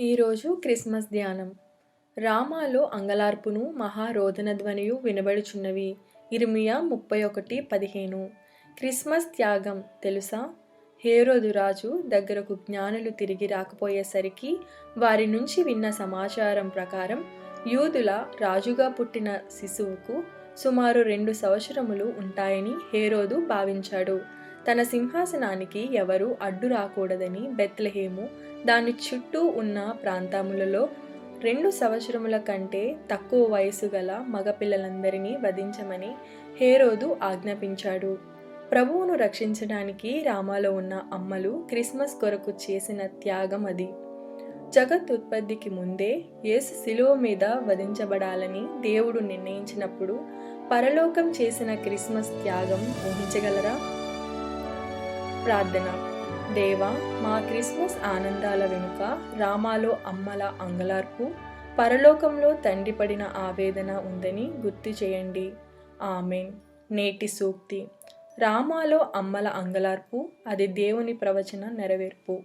ఈరోజు క్రిస్మస్ ధ్యానం. రామాలో అంగలార్పును మహారోధన ధ్వనియు వినబడుచున్నవి. ఇరుమియా ముప్పై ఒకటి పదిహేను. క్రిస్మస్ త్యాగం తెలుసా? హేరోదు రాజు దగ్గరకు జ్ఞానులు తిరిగి రాకపోయేసరికి వారి నుంచి విన్న సమాచారం ప్రకారం యూదుల రాజుగా పుట్టిన శిశువుకు సుమారు రెండు సంవత్సరములు ఉంటాయని హేరోదు భావించాడు. తన సింహాసనానికి ఎవరూ అడ్డు రాకూడదని బెత్లహేము దాని చుట్టూ ఉన్న ప్రాంతములలో రెండు సంవత్సరముల కంటే తక్కువ వయసు గల మగపిల్లలందరినీ వధించమని హేరోదు ఆజ్ఞాపించాడు. ప్రభువును రక్షించడానికి రామాలో ఉన్న అమ్మలు క్రిస్మస్ కొరకు చేసిన త్యాగం అది. జగత్ ఉత్పత్తికి ముందే యేసు శిలువ మీద వధించబడాలని దేవుడు నిర్ణయించినప్పుడు పరలోకం చేసిన క్రిస్మస్ త్యాగం ఊహించగలరా? ప్రార్థన. దేవా మా క్రిస్మస్ ఆనందాల వెనుక రామాలో అమ్మల అంగలార్పు పరలోకంలో తండ్రి పడిన ఆవేదన ఉందని గుర్తు చేయండి. ఆమెన్. నేటి సూక్తి. రామాలో అమ్మల అంగలార్పు అది దేవుని ప్రవచన నెరవేర్పు.